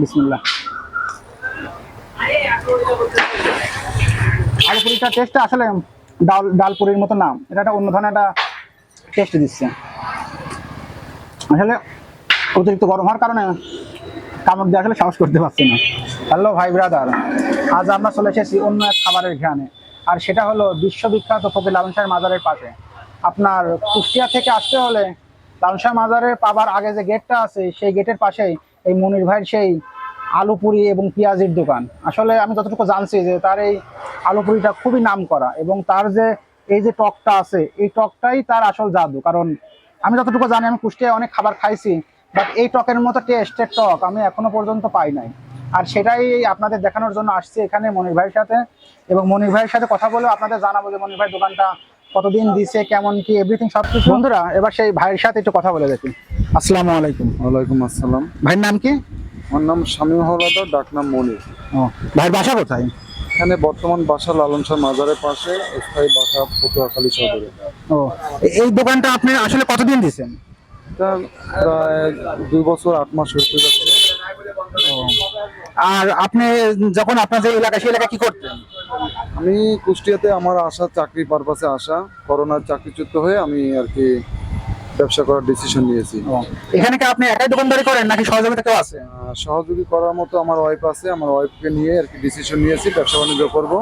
বিসমিল্লাহ। আলু পুরিটার টেস্টটা আসলে ডাল ডাল পুরির মতো না। এটা একটা অন্য ধরনের একটা টেস্ট দিচ্ছে। আসলে অতিরিক্ত গরম হওয়ার কারণে কামড় দিয়ে আসলে সাহস করতে পারছি না। হ্যালো ভাই ব্রাদার আজ আমরা চলে এসেছি অন্য এক খাবারের ঘ্রাণে। আর সেটা হলো বিশ্ববিখ্যাত ফকির লালন শাহের মাজারের পাশে। আপনার কুষ্টিয়া থেকে আসতে হলে লালন শাহ মাজারের পাবার আগে যে গেটটা আছে, সেই গেটের পাশেই এই মনির ভাইয়ের সেই আলু পুরি এবং পেঁয়াজির দোকান। আসলে আমি যতটুকু জানছি যে তার এই আলু পুরিটা খুবই নাম করা এবং তার যে এই যে টকটা আছে, এই টকটাই তার আসল জাদু। কারণ আমি যতটুকু জানি, আমি কুষ্টিয়ায় অনেক খাবার খাইছি বাট এই টকের মতো টেস্টের টক আমি এখনও পর্যন্ত পাই নাই। আর সেটাই আপনাদের দেখানোর জন্য আসছি এখানে মনির ভাইয়ের সাথে এবং মনির ভাইয়ের সাথে কথা বলে আপনাদের জানাব যে মনির ভাই দোকানটা কতদিন দিছে কেমন কি এভরিথিং সব কিছু বন্ধুরা এবার সেই ভাইয়ের সাথে একটু কথা বলে দেখি। আসসালামু আলাইকুম। ওয়ালাইকুম আসসালাম। ভাইয়ের নাম কি? আমার নাম শামীম হলাদার ডাকনাম মনির। ও ভাইয়ের বাসা কোথায়? এখানে বর্তমান বাসা লালন শাহ মাজারের পাশে স্থায়ী বাসা পটুয়াখালী সদরে। ও এই দোকানটা আপনি আসলে কতদিন দিছেন? এটা প্রায় দুই বছর আট মাস হতে যাচ্ছে আর আপনি যখন আপনার যে এলাকা সেই এলাকা কি করতেন? আমি কুষ্টিয়াতে আমার আসা চাকরি পারপাসে আসা করোনার চাকরিচ্যুত হয়ে আমি আর কি ব্যবসা করার ডিসিশন নিয়েছি। এখানে কি আপনি একাই দোকানদারি করেন নাকি সহযোগিতা কেউ আছে? সহযোগী করার মতো আমার ওয়াইফ আছে আমার ওয়াইফকে নিয়ে আর কি ডিসিশন নিয়েছি ব্যবসা বাণিজ্য করব।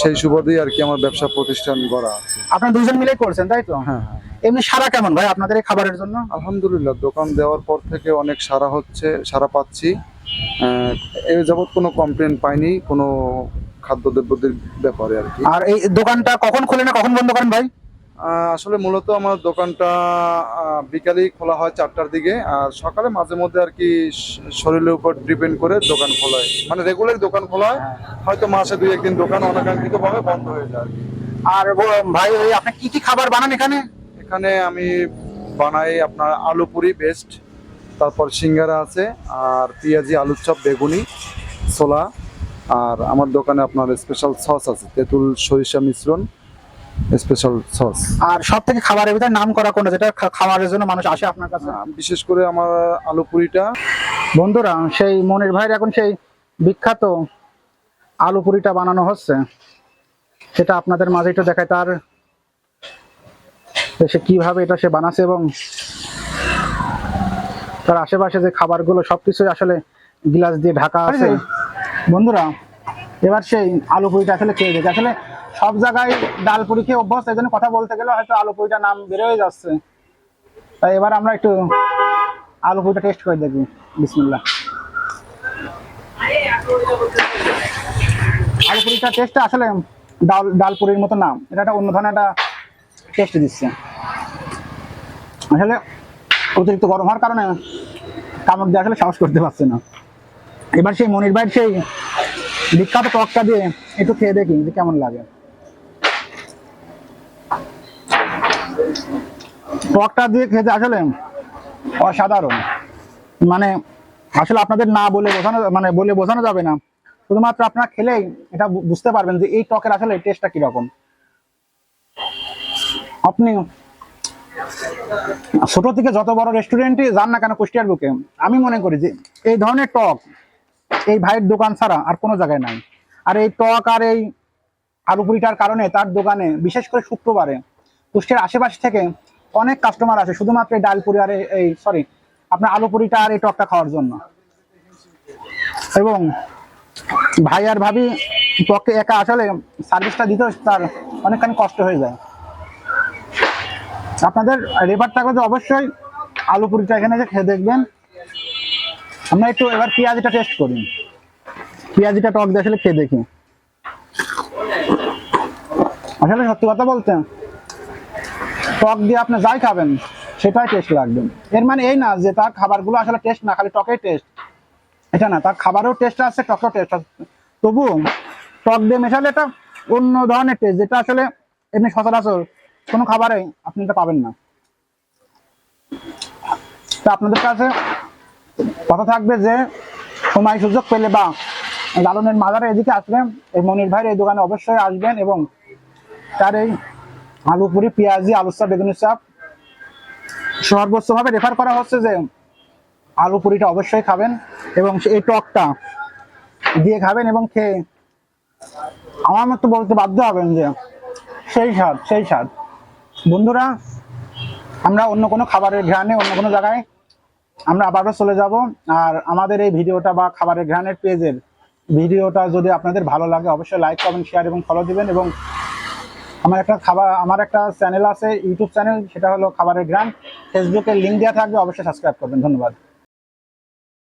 সেই সুবাদেই আর কি আমার ব্যবসা প্রতিষ্ঠান গড়া আছে। আপনার দুজন মিলেই করছেন তাই তো? হ্যাঁ হ্যাঁ। এমনি সারা কেমন ভাই আপনাদের এই খাবারের জন্য? আলহামদুলিল্লাহ দোকান দেওয়ার পর থেকে অনেক সারা হচ্ছে সারা পাচ্ছি। এ যাবৎ কোনো কমপ্লেন পাইনি কোনো খাদ্যদ্রব্যদের ব্যাপারে আর কি। আর এই দোকানটা কখন খোলেন না কখন বন্ধ করেন ভাই? আসলে মূলত আমার দোকানটা বিকালেই খোলা হয় চারটার দিকে। আর সকালে মাঝে মধ্যে আর কি শরীরের উপর ডিপেন্ড করে দোকান খোলা হয়। মানে রেগুলার দোকান খোলা হয় হয়তো মাসে দুই একদিন দোকান অনাকাঙ্ক্ষিত ভাবে বন্ধ হয়ে যায় আর ভাই ওই আপনি কি কি খাবার বানান এখানে? এখানে আমি বানাই আপনার আলু পুরি বেস্ট তারপর সিঙ্গারা আছে আর পেঁয়াজি আলুর চপ বেগুনি ছোলা। আর আমার দোকানে আপনার স্পেশাল সস আছে তেঁতুল সরিষা মিশ্রণ স্পেশাল সস আর সব থেকে খাবারের ভিতরে নাম করা কোনটা? যেটা খা- খাওয়ার জন্য মানুষ আসে আপনার কাছে? বিশেষ করে আমার আলু পুরিটা। বন্ধুরা সেই মনির ভাইয়ের এখন সেই বিখ্যাত আলু পুরিটা বানানো হচ্ছে। সেটা আপনাদের মাঝে একটু দেখায় তার সে কীভাবে এটা সে বানাচ্ছে এবং তার আশেপাশে যে খাবারগুলো সবকিছু আসলে গিলাস দিয়ে ঢাকা আছে। বন্ধুরা, এবার সেই আলু পুরিটা আসলে খেয়ে দেখে। আসলে সব জায়গায় ডাল পুরি খেয়ে অভ্যস্ত, এই জন্য কথা বলতে গেলে হয়তো আলু পুরিটার নাম বের হয়ে যাচ্ছে। তাই এবার আমরা একটু আলু পুরিটা টেস্ট করে দেখি। বিসমিল্লাহ। আলু পুরিটার টেস্টটা আসলে ডাল ডাল পুরির মতো নাম। এটা একটা অন্য ধরনের একটা টেস্ট দিচ্ছে। আসলে অতিরিক্ত গরম হওয়ার কারণে কামড় দিয়ে আসলে সাহস করতে পারছে না। এবার সেই মনির ভাইয়ের সেই বিখ্যাত টকটা দিয়ে একটু খেয়ে দেখি যে কেমন লাগে। টকটা দিয়ে খেতে আসলে অসাধারণ। মানে আসলে আপনাদের না বলে বোঝানো মানে বলে বোঝানো যাবে না। শুধুমাত্র আপনারা খেলেই এটা বুঝতে পারবেন যে এই টকের আসলে টেস্টটা কীরকম। আপনি ছোট থেকে যত বড় রেস্টুরেন্টে যান না কেন কুষ্টিয়ার বুকে, আমি মনে করি যে এই ধরনের টক এই ভাইয়ের দোকান ছাড়া আর কোনো জায়গায় নাই। আর এই টক আর এই আলু পুরিটার কারণে তার দোকানে, বিশেষ করে শুক্রবারে, কুষ্টিয়ার আশেপাশে থেকে অনেক কাস্টমার আসে, শুধুমাত্র এই ডাল পুরি আর এই- সরি আপনার আলু পুরিটা আর এই টকটা খাওয়ার জন্য। এবং ভাই আর ভাবি পক্ষে একা আসলে সার্ভিসটা দিতে তার অনেকখানি কষ্ট হয়ে যায়। আপনাদের রেফার থাকলে অবশ্যই আলু পুরিটা এখানে খেয়ে দেখবেন। আমরা একটু এবার পেঁয়াজটা টেস্ট করি। পেঁয়াজিটা টক দিয়ে আসলে খেয়ে দেখি। আসলে সত্যি কথা বলতে, টক দিয়ে আপনি যাই খাবেন, সেটাই টেস্ট লাগবে। এর মানে এই না যে তার খাবারগুলো আসলে টেস্ট না, খালি টকেই টেস্ট এটা না, তার খাবারেও টেস্ট আছে, টকেও টেস্ট আছে। তবু টক দিয়ে মেশালে এটা অন্য ধরনের টেস্ট যেটা আসলে এমনি সচরাচর কোনো খাবারে আপনি এটা পাবেন না। তা আপনাদের কাছে কথা থাকবে যে সময় সুযোগ পেলে বা লালনের মাজারে এদিকে আসবেন, এই মনির ভাইয়ের এই দোকানে অবশ্যই আসবেন এবং তার এই আলু পুরি পেঁয়াজি আলু চাপ বেগুনের চাপ সর্বোচ্চ ভাবে রেফার করা হচ্ছে যে আলু পুরিটা অবশ্যই খাবেন এবং এই টকটা দিয়ে খাবেন এবং খেয়ে আমার মতো বলতে বাধ্য হবেন যে সেই স্বাদ সেই স্বাদ। বন্ধুরা, আমরা অন্য কোনো খাবারের ঘ্রাণে অন্য কোনো জায়গায় আমরা আবারও চলে যাব আর আমাদের এই ভিডিওটা বা খাবারের ঘ্রাণের পেজের ভিডিওটা যদি আপনাদের ভালো লাগে, অবশ্যই লাইক কমেন্ট শেয়ার এবং ফলো দিবেন এবং আমার একটা খাবার আমার একটা চ্যানেল আছে ইউটিউব চ্যানেল সেটা হলো খাবারের গ্রাম। ফেসবুকে লিঙ্ক দেওয়া থাকবে, অবশ্যই সাবস্ক্রাইব করবেন। ধন্যবাদ।